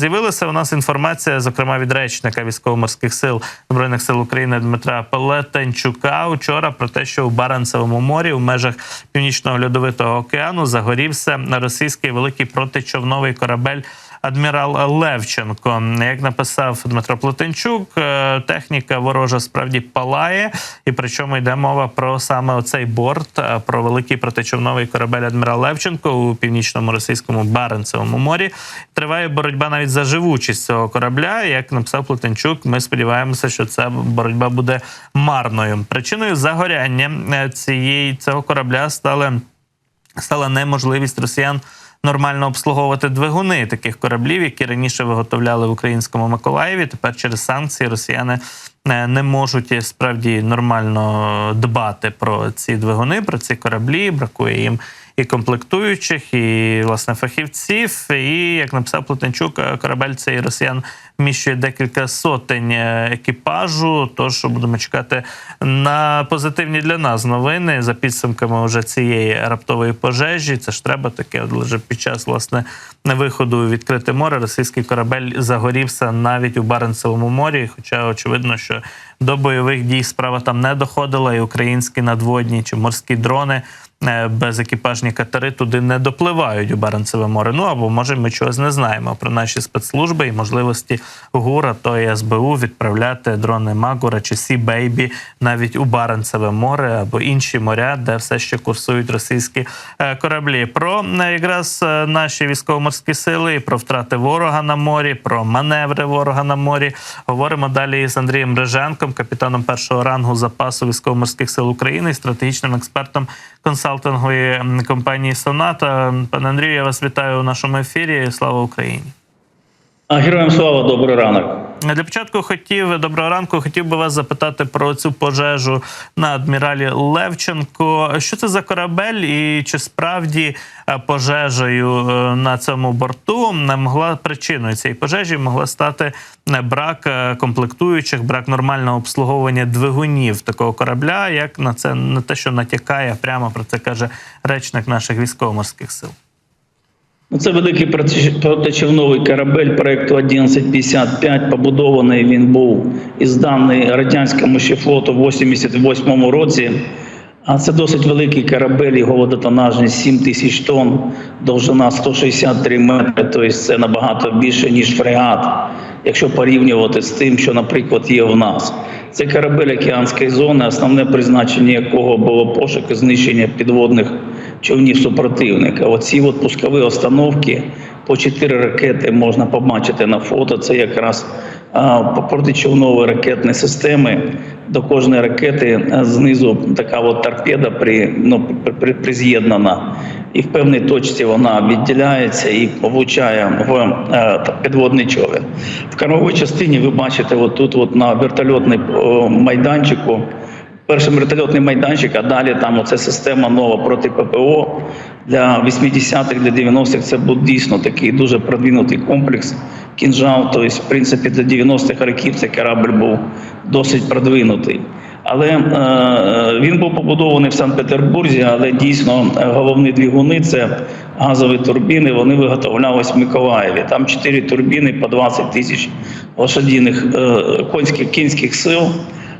З'явилася у нас інформація, зокрема від речника військово-морських сил збройних сил України Дмитра Пелетенчука учора про те, що у Баренцевому морі в межах північного льодовитого океану загорівся російський великий протичовновий корабель. Адмірал Левченко, як написав Дмитро Плотенчук, е, техніка ворожа справді палає, і причому йде мова про саме оцей борт, е, про великий протичовновий корабель Адмірал Левченко у північному російському Баренцевому морі. Триває боротьба навіть за живучість цього корабля. Як написав Плотенчук, ми сподіваємося, що ця боротьба буде марною. Причиною загоряння е, цієї цього корабля стали стала неможливість росіян нормально обслуговувати двигуни таких кораблів, які раніше виготовляли в українському Миколаєві. Тепер через санкції росіяни е, не можуть е, справді нормально дбати про ці двигуни, про ці кораблі. Бракує їм і комплектуючих, і власне фахівців. І як написав Плотенчук, е, корабель цей росіян вміщує декілька сотень е, екіпажу. Тож будемо чекати на позитивні для нас новини за підсумками вже цієї раптової пожежі. Це ж треба таке. Лише під час власне виходу у відкрите море російський корабель загорівся навіть у Баренцевому морі. Хоча очевидно, що до бойових дій справа там не доходила, і українські надводні чи морські дрони. Е, Безекіпажні катери туди не допливають у Баренцеве море. Ну або може ми чогось не знаємо про наші спецслужби і можливості ГУРа то і СБУ відправляти дрони Магура чи Сі Бейбі навіть у Баренцеве море або інші моря, де все ще курсують російські е, кораблі. Про е, якраз наші військово-морські сили, і про втрати ворога на морі, про маневри ворога на морі. Говоримо далі з Андрієм Реженком, капітаном першого рангу запасу військово-морських сил України і стратегічним експертом консалтингової компанії Соната. Пане Андрію, я вас вітаю у нашому ефірі. Слава Україні! А героям слава, добрий ранок. Для початку хотів доброго ранку. Хотів би вас запитати про цю пожежу на адміралі Левченко. Що це за корабель, і чи справді е, пожежею е, на цьому борту не могла причиною цієї пожежі могла стати е, брак е, комплектуючих, брак нормального обслуговування двигунів такого корабля, як на це на те, що натякає прямо про це каже речник наших військово-морських сил. Ну, Це великий проти- протичовновий корабель проекту 1155. Побудований він був і зданий радянському ще флоту в 88 році. А це досить великий корабель, його водотонажність 7 тисяч тонн, довжина 163 метри, тобто це набагато більше, ніж фрегат, якщо порівнювати з тим, що, наприклад, є в нас. Це корабель океанської зони, основне призначення якого було пошук і знищення підводних човнів супротивника. Оці от пускові установки по чотири ракети можна побачити на фото. Це якраз протичовнові ракетні системи. До кожної ракети знизу така от торпеда при, ну, при, при, приз'єднана. І в певній точці вона відділяється і влучає в е, підводний човен. В кормовій частині ви бачите, от тут от на вертольотний о, майданчику перший вертольотний майданчик, а далі там оце система нова проти ППО для 80-х, для 90-х це був дійсно такий дуже продвинутий комплекс. Кінжал, тобто, в принципі, для 90-х років цей корабль був досить продвинутий. Але е, він був побудований в Санкт-Петербурзі, але дійсно е, головні двигуни це газові турбіни. Вони виготовлялись в Миколаєві. Там чотири турбіни по 20 тисяч лошадіних е, конських кінських сил.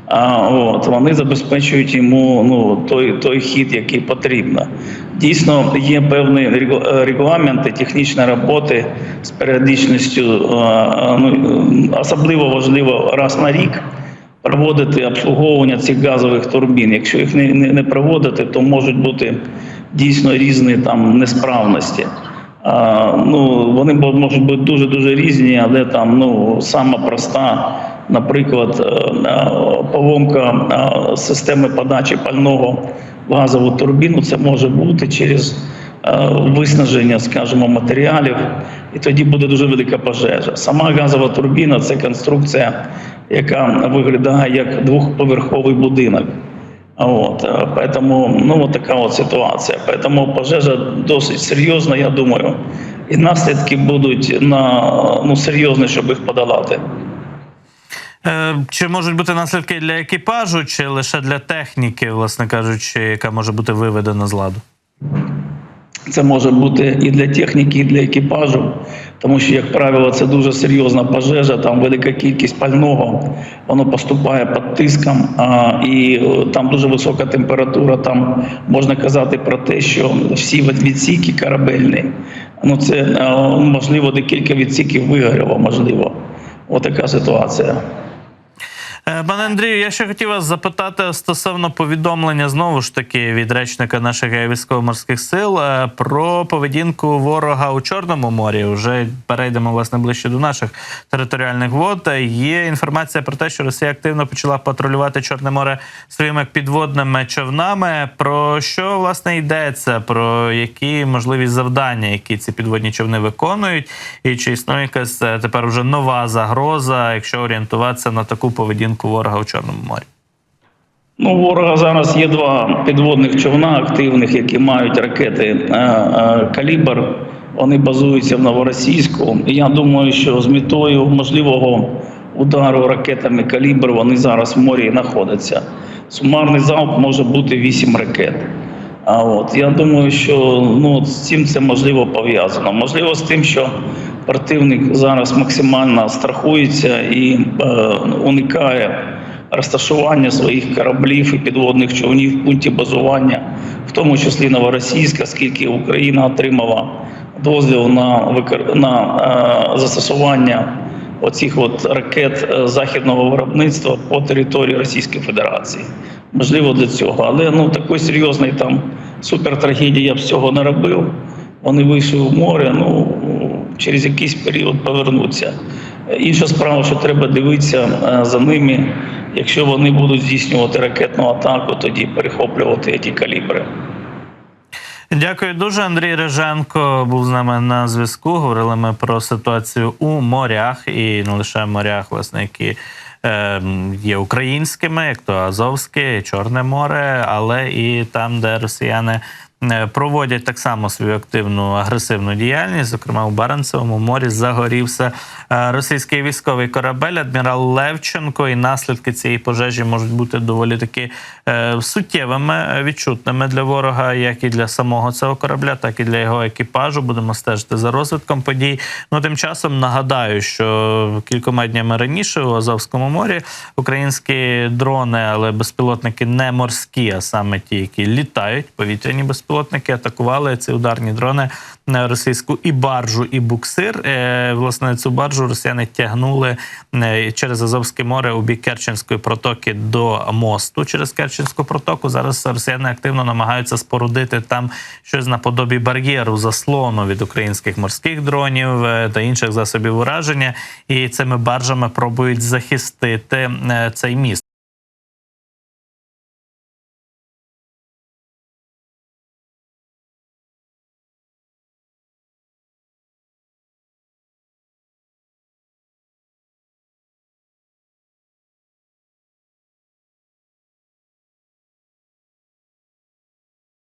А от вони забезпечують йому ну той той хід, який потрібно. Дійсно, є певні регу- регламенти технічної роботи з періодичністю, е, ну особливо важливо раз на рік проводити обслуговування цих газових турбін. Якщо їх не, не, не проводити, то можуть бути дійсно різні там несправності. А, ну, вони можуть бути дуже дуже різні, але там ну сама проста, наприклад, е, е, поломка е, системи подачі пального в газову турбіну. Це може бути через виснаження, скажімо, матеріалів, і тоді буде дуже велика пожежа. Сама газова турбіна це конструкція, яка виглядає як двохповерховий будинок. Вот, э, поэтому, ну, вот такая вот ситуація. Поэтому пожежа досить серйозна, я думаю, і наслідки будуть на ну серйозні, щоб їх подолати. Е, Чи можуть бути наслідки для екіпажу, чи лише для техніки, власне кажучи, яка може бути виведена з ладу? Це може бути і для техніки, і для екіпажу. Тому що, як правило, це дуже серйозна пожежа, там велика кількість пального, воно поступає під тиском, і е, там дуже висока температура. Там можна казати про те, що всі відсіки корабельні, ну це е, можливо декілька відсіків вигоріло, можливо. Отака ситуація. Е, Пане Андрію, я ще хотів вас запитати стосовно повідомлення знову ж таки від речника наших військово-морських сил е, про поведінку ворога у Чорному морі. Вже перейдемо власне ближче до наших територіальних вод. Е, Є інформація про те, що Росія активно почала патрулювати Чорне море своїми підводними човнами. Про що власне йдеться? Про які можливі завдання, які ці підводні човни виконують, і чи існує якась тепер вже нова загроза, якщо орієнтуватися на таку поведінку ворога у Чорному морі? Ну, ворога зараз є два підводних човна активних, які мають ракети е, е, калібр. Вони базуються в Новоросійську. І я думаю, що з метою можливого удару ракетами калібр вони зараз в морі знаходяться. Сумарний залп може бути 8 ракет. А от я думаю, що ну з цим це можливо пов'язано. Можливо, з тим, що противник зараз максимально страхується і е, уникає розташування своїх кораблів і підводних човнів в пункті базування, в тому числі Новоросійська, оскільки Україна отримала дозвіл на викор... на е, застосування оцих от ракет е, західного виробництва по території Російської Федерації. Можливо, для цього, але ну такої серйозної там супертрагедії я б цього не робив. Вони вийшли в море, ну через якийсь період повернуться. Інша справа, що треба дивитися е, за ними. Якщо вони будуть здійснювати ракетну атаку, тоді перехоплювати ті калібри. Дякую дуже. Андрій Реженко був з нами на зв'язку. Говорили ми про ситуацію у морях і не лише морях, власне, які е, є українськими, як то Азовське, Чорне море, але і там, де росіяни. Е, Проводять так само свою активну агресивну діяльність. Зокрема, у Баренцевому морі загорівся е, російський військовий корабель адмірал Левченко, і наслідки цієї пожежі можуть бути доволі таки е, суттєвими, відчутними для ворога, як і для самого цього корабля, так і для його екіпажу. Будемо стежити за розвитком подій. Ну тим часом нагадаю, що кількома днями раніше у Азовському морі українські дрони, але безпілотники не морські, а саме ті, які літають, повітряні безпілотники, атакували ці ударні дрони на російську і баржу, і буксир. Е, Власне, цю баржу росіяни тягнули е, через Азовське море у бік Керченської протоки до мосту через Керченську протоку. Зараз росіяни активно намагаються спорудити там щось наподобі бар'єру заслону від українських морських дронів е, та інших засобів ураження. І цими баржами пробують захистити е, цей міст.